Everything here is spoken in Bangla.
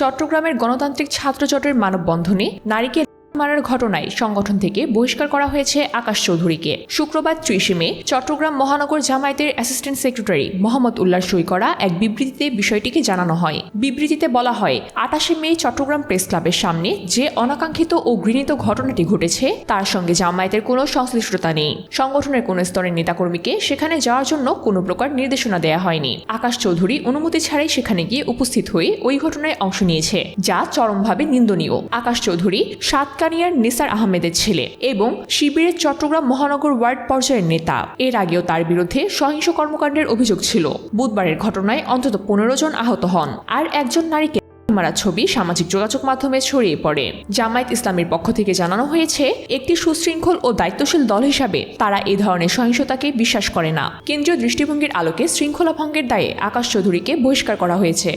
চট্টগ্রামের গণতান্ত্রিক ছাত্র জোটের মানববন্ধনে নারীকে মারার ঘটনায় সংগঠন থেকে বহিষ্কার করা হয়েছে আকাশ চৌধুরীকে। শুক্রবার ত্রিশে মে, চট্টগ্রাম মহানগর জামায়াতের অ্যাসিস্ট্যান্ট সেক্রেটারি মোহাম্মদ উল্লাহ সই করা এক বিবৃতিতে বিষয়টিকে জানানো হয়। বিবৃতিতে বলা হয় আটাশে মে চট্টগ্রাম প্রেস ক্লাবের সামনে যে অনাকাঙ্ক্ষিত ও ঘৃণিত ঘটনাটি ঘটেছে, তার সঙ্গে জামায়াতের কোনো সংশ্লিষ্টতা নেই। সংগঠনের কোনো স্তরের নেতাকর্মীকে সেখানে যাওয়ার জন্য কোনো প্রকার নির্দেশনা দেয়া হয়নি। আকাশ চৌধুরী অনুমতি ছাড়াই সেখানে গিয়ে উপস্থিত হয়ে ওই ঘটনায় অংশ নিয়েছে, যা চরমভাবে নিন্দনীয়। আকাশ চৌধুরী সাতকানিয়ার নিসার আহমেদের ছেলে এবং শিবিরের চট্টগ্রাম মহানগর ওয়ার্ড পর্যায়ের নেতা। এর আগেও তার বিরুদ্ধে সহিংস কর্মকাণ্ডের অভিযোগ ছিল। বুধবারের ঘটনায় অন্তত পনেরো জন আহত হন আর একজন নারীকে মারা ছবি, সামাজিক যোগাযোগ মাধ্যমে ছড়িয়ে পড়ে। জামায়াত ইসলামের পক্ষ থেকে জানানো হয়েছে, একটি সুশৃঙ্খল ও দায়িত্বশীল দল হিসাবে তারা এই ধরনের সহিংসতাকে বিশ্বাস করে না। কেন্দ্রীয় দৃষ্টিভঙ্গির আলোকে শৃঙ্খলা ভঙ্গের দায়ে আকাশ চৌধুরীকে বহিষ্কার করা হয়েছে।